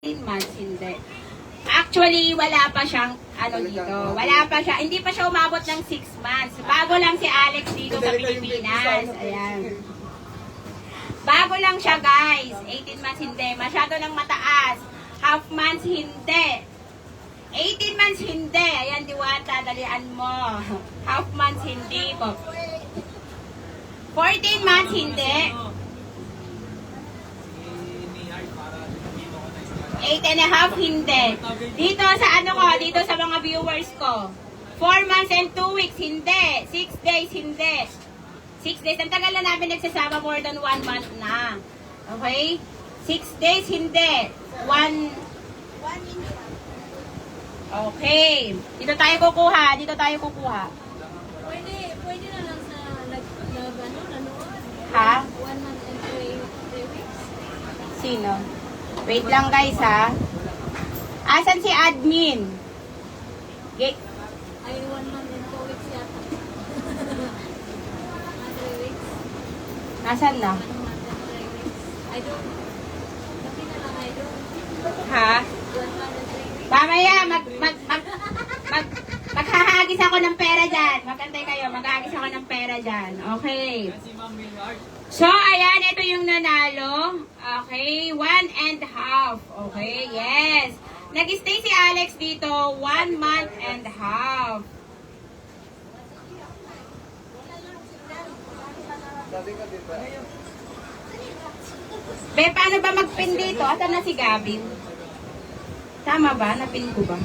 18 months, hindi. Actually, wala pa siyang, ano dito, wala pa siya, hindi pa siya umabot ng 6 months. Bago lang si Alex dito sa Pilipinas. Ayan. Bago lang siya, guys. 18 months, hindi. Masyado nang mataas. Half months, hindi. 18 months, hindi. Ayan, diwata, dalian mo. Half months, hindi po. 14 months, hindi. 8 and a half, hindi. Dito sa ano ko, dito sa mga viewers ko. 4 months and 2 weeks, hindi. 6 days, hindi. 6 days. Ang tagal na namin nagsasama, more than 1 month na. Okay? 6 days, hindi. 1... Okay. Dito tayo kukuha. Dito tayo kukuha. Pwede, pwede na lang sa nag, nag ano, nanood. Ha? One month and three, three weeks. Sino? Wait lang guys ha. Asan si admin? Okay. Ay, one month and two weeks yata. Three weeks. Asan na? One month and three weeks. I don't. Sabi na lang, I don't. Ha? One month and three weeks. Mamaya, mag, mag, mag, mag, maghahagis ako ng pera dyan. Magantay kayo, maghahagis ako ng pera dyan. Okay. So, ayan, ito yung nanalo. Okay, one and half. Okay, yes. Nag-stay si Alex dito, one month and half. Be, paano ba mag-pin dito? Asan na si Gabin? Tama ba? Napin ko ba?